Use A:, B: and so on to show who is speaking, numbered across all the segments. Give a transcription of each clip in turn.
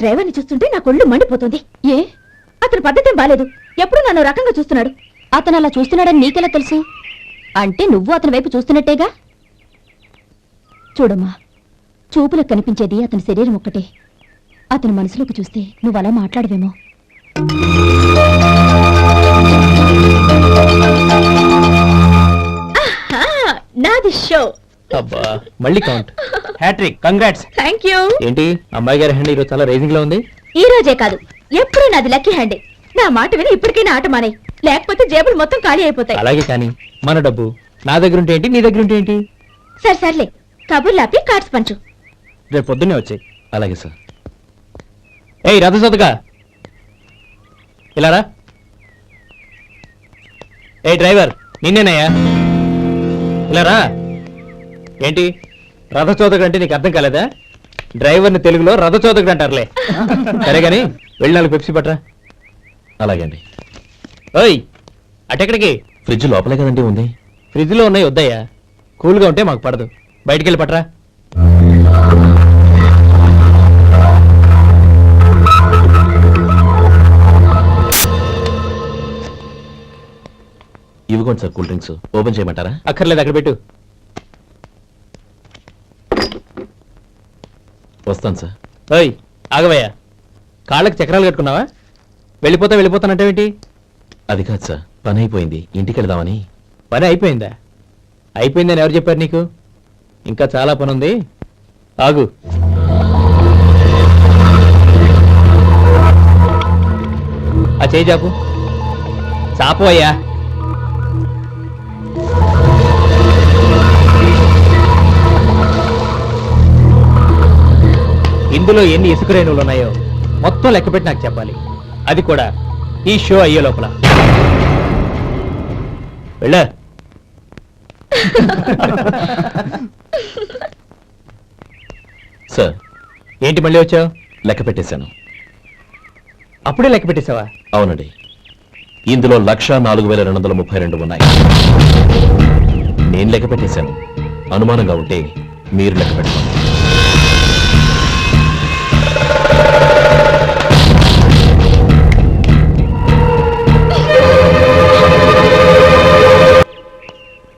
A: డ్రైవర్ని చూస్తుంటే నా కొళ్ళు మండిపోతుంది. ఏ? అతని పద్ధతి బాలేదు. ఎప్పుడు నన్ను రకంగా చూస్తున్నాడు? అతను అలా చూస్తున్నాడని నీకెలా తెలుసు? అంటే నువ్వు అతని వైపు చూస్తున్నట్టేగా? చూడమ్మా చూపులకు కనిపించేది అతని శరీరం ఒక్కటే. అతని మనసులోకి చూస్తే నువ్వు అలా మాట్లాడవేమో. నాది షో.
B: అబ్బా మళ్ళీ count hat trick congrats
A: thank you
B: ఏంటి? అమ్మాయి గారి హ్యాండ్ ఈరోజు చాలా రైజింగ్లో ఉంది.
A: ఈ రోజే కాదు ఎప్పుడు నాది లక్కీ హ్యాండే నా మాట విని ఇప్పటికైనా ఆట మానే. లేకపోతే జేబులు మొత్తం ఖాళీ అయిపోతాయి.
B: అలాగే కానీ మన డబ్బు నా దగ్గర ఉంటే ఏంటి నీ దగ్గర ఉంటే ఏంటి?
A: సరే సర్లే. కబుర్లు ఆపి కార్డ్స్ పంచు.
B: రేపు పొద్దున్నే వచ్చాయి అలాగే సార్ ఏయ్ రథ సొతగా ఇలా రా ఏ డ్రైవర్ నిన్నేనయ్యా? ఇలా రా ఏంటి? రథచోదకుడు అంటే నీకు అర్థం కాలేదా? డ్రైవర్ని తెలుగులో రథచోదకుడు అంటారులే. సరే గాని వెళ్ళి నాలుగు పెప్సీ పట్రా
C: అలాగే అండి
B: ఓయ్ అటెక్కడికి?
C: ఫ్రిడ్జ్ లోపలే కదండి ఉంది.
B: ఫ్రిడ్జ్లో ఉన్నాయి వద్దయ్యా. కూల్గా ఉంటే మాకు పడదు. బయటికి వెళ్ళి పట్రా
C: ఇవ్వకోండి సార్ కూల్ డ్రింక్స్. ఓపెన్ చేయమంటారా?
B: అక్కర్లేదు అక్కడ పెట్టు.
C: వస్తాను సార్.
B: ఓయ్ ఆగవయ్యా. కాళ్ళకి చక్రాలు కట్టుకున్నావా? వెళ్ళిపోతా వెళ్ళిపోతానంటావేంటి
C: అది కాదు సార్. పని అయిపోయింది. ఇంటికి వెళదామని.
B: పని అయిపోయిందా? అయిపోయిందని ఎవరు చెప్పారు నీకు? ఇంకా చాలా పని ఉంది. ఆగు. ఆ చేయి చాపు. చాపు అయ్యా. ఇందులో ఎన్ని ఇసుక రేణువులు ఉన్నాయో మొత్తం లెక్కపెట్టి నాకు చెప్పాలి. అది కూడా ఈ షో అయ్యే లోపల. వెళ్ళా.
C: సార్.
B: ఏంటి మళ్ళీ వచ్చావు?
C: లెక్క పెట్టేశాను.
B: అప్పుడే లెక్క పెట్టేశావా?
C: అవునండి. ఇందులో లక్ష నాలుగు వేల రెండు వందల ముప్పై రెండు ఉన్నాయి. నేను లెక్క పెట్టేశాను. అనుమానంగా ఉంటే మీరు లెక్క పెట్టుకోండి.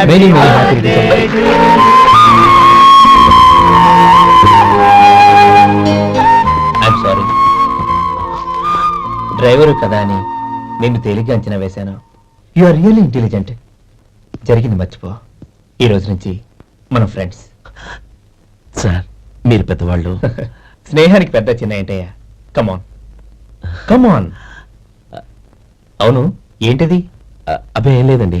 B: Very very happy I'm sorry driver కదా అని నిన్ను తేలిగ్గా అంచనా వేశాను. యు ఆర్ రియల్లీ ఇంటెలిజెంట్ జరిగింది మర్చిపో. ఈ రోజు నుంచి మనం ఫ్రెండ్స్
C: సార్ మీరు పెద్దవాళ్ళు.
B: స్నేహానికి పెద్ద చిన్న ఏంటయ్యా? కమాన్ కమాన్ అవును ఏంటిది?
C: అ, అబ్బే ఏం లేదండి.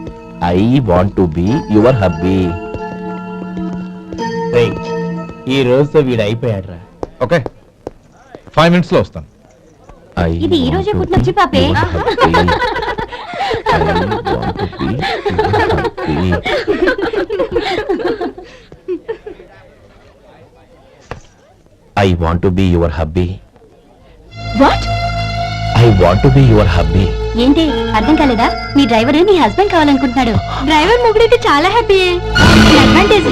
C: I want to be your hubby
B: ఈ రోజుతో వీడు అయిపోయాడురా.
D: ఓకే. ఫైవ్ మినిట్స్లో వస్తాను.
A: ఇది ఈ రోజే పుట్టినొచ్చి పాపే.
C: I want be your hubby
E: what
C: want be your hubby
A: ఏంటి? అర్థం కాలేదా? మీ డ్రైవర్ నీ హస్బెండ్ కావాలనుకుంటున్నాడు. డ్రైవర్ మొగుడైతే చాలా హ్యాపీ అడ్వాంటేజ్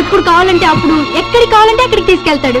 A: ఎప్పుడు కావాలంటే అప్పుడు ఎక్కడికి కావాలంటే అక్కడికి తీసుకెళ్తాడు.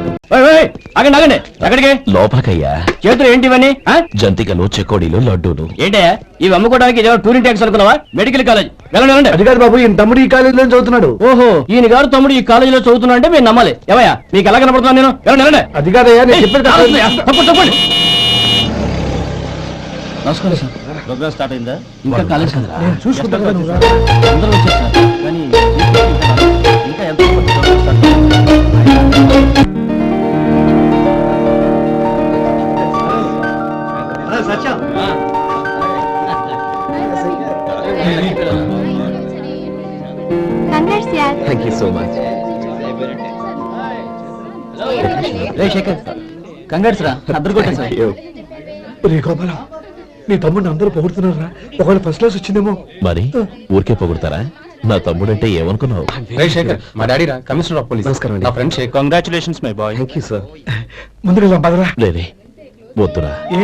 F: అగండి అగండి ఎక్కడికి?
C: లోపలికయ్యా.
F: చేతులు ఏంటి ఇవన్నీ?
C: జంతికలు చెకోడీలు లడ్డూలు.
F: ఏంటయ్యా? ఇవి అమ్ముకోవడానికి ఇదేమో టూరింగ్ ట్యాక్స్ అనుకున్నావా? Medical college. వెళ్ళండి వెళ్ళండి.
G: అది కాదు బాబు ఈయన తమ్ముడు ఈ కాలేజీలో చదువుతున్నాడు?
F: ఓహో ఈయన గారు తమ్ముడు ఈ కాలేజీలో చదువుతున్నా అంటే మీరు నమ్మాలి. ఏమయ్యా మీకు ఎలా కనపడుతున్నాను నేను? వెళ్ళండి వెళ్ళండి.
G: అది కాదయ్యా నేను చెప్పేది కాదు.
F: తప్పండి తప్పండి. నమస్కారం సార్. ప్రోగ్రామ్ స్టార్ట్ అయిందా? ఇంకా కాలేజ్ కదా
G: నేను చూసుకుంటాను
F: కానీ ఇంకా ఎంత
A: కంగ్రాట్స్ యార్
C: థ్యాంక్ యూ సో మచ్
F: రే శేఖర్ కంగాట్స్ రా అద్దరు కొట్టేసా
G: రే గోపాలం నీ తమ్ముడిని అందరూ పొగుడుతున్నారా ఒకవేళ ఫస్ట్ క్లాస్ వచ్చిందేమో.
C: మరి ఊరికే పొగుడతారా? నా తమ్ముడంటే ఏమనుకున్నావు?
D: శేఖర్ మా డాడీ రా. కమిషనర్ ఆఫ్ పోలీస్
G: నమస్కారం.
D: నా friend Shekar congratulations my boy
G: thank you sir ముందుకు వెళ్దాం పదరా
C: లేదే వద్దురా.
G: ఏ?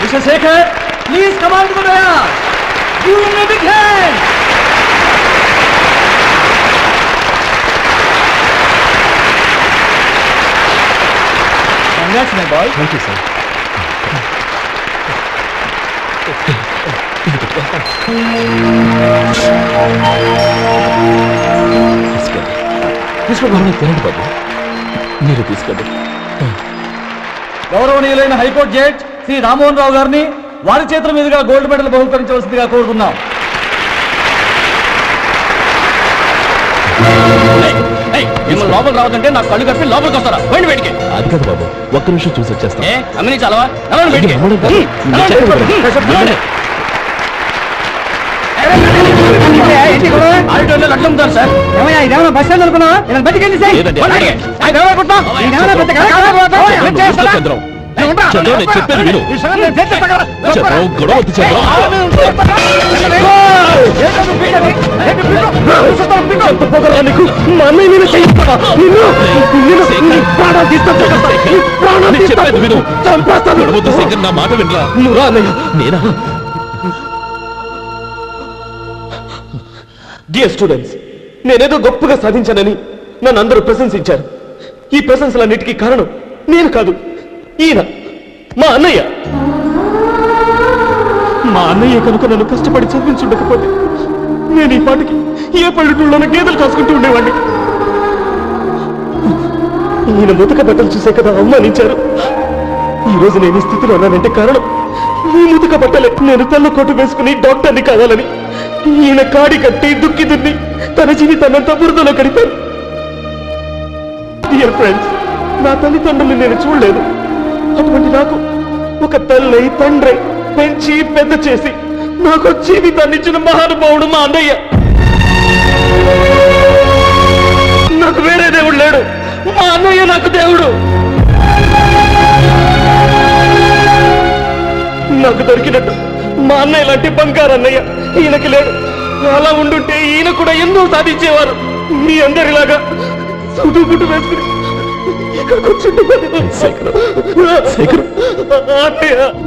F: Mister Shekar please commend him a big hand! Congrats, my boy.
G: Thank you sir
C: తీసుకోండి తీసుకోండి తినండి బాబు మీరు తీసుకోండి
F: గౌరవనీయులైన high court judge Shri Rammohan Rao గారిని వారి చేతుల మీదుగా గోల్డ్ మెడల్ బహుకరించవలసిందిగా కోరుతున్నాం మిమ్మల్ని లోపల రావద్దంటే నాకు కళ్ళు కప్పి లోపలికి వస్తారా? పోయింది బయటికి.
C: అది కాదు బాబు ఒక్క నిమిషం చూసి వచ్చేస్తాం.
F: అమ్మని చాలవా?
G: బస్ స్టాండ్ అనుకున్నావా? ఇలా బయటికి వెళ్ళి
C: చంద్రం నేను చెప్పేది విను గొడవ వద్దు చంద్రం నేను చెప్పేది విను గొడవ వద్దు శేఖర్ నా మాట వినరా నేనా
H: డియర్ స్టూడెంట్స్ నేనేదో గొప్పగా సాధించానని నన్ను అందరూ ప్రశంసించారు ఈ ప్రశంసలన్నిటికీ కారణం నేను కాదు ఈయన మా అన్నయ్య. మా అన్నయ్య కనుక నన్ను కష్టపడి చదివించుండకపోతే నేను ఈ పాటికి ఏ పల్లెటూళ్ళలో గేదెలు కాసుకుంటూ ఉండేవాడిని ఈయన ముతక బట్టలు చూసే కదా అవమానించారు. ఈరోజు నేను ఈ స్థితిలో ఉన్నానంటే కారణం ఈ ముతక బట్టలే. నేను తెల్ల కోటు వేసుకుని డాక్టర్ని కావాలని ఈయన కాడి కట్టి దుక్కి దున్ని తన జీవితాన్నంతా బురదలో కడిపారు. డియర్ ఫ్రెండ్స్ నా తల్లిదండ్రులు నేను చూడలేదు. అటువంటి నాకు ఒక తల్లి తండ్రి పెంచి పెద్ద చేసి నాకు జీవితాన్ని ఇచ్చిన మహానుభావుడు మా అన్నయ్య. నాకు వేరే దేవుడు లేడు. మా అన్నయ్య నాకు దేవుడు. నాకు దొరికినట్టు మా అన్నయ్య లాంటి బంగారు అన్నయ్య ఈయనకి లేడు. అలా ఉండుంటే ఈయన కూడా ఎన్నో సాధించేవారు. మీ అందరిలాగా చదువుకుంటూ వేసుకుని ఇక్కడ కూర్చుంటున్నాను. అన్నయ్య
C: నాన్న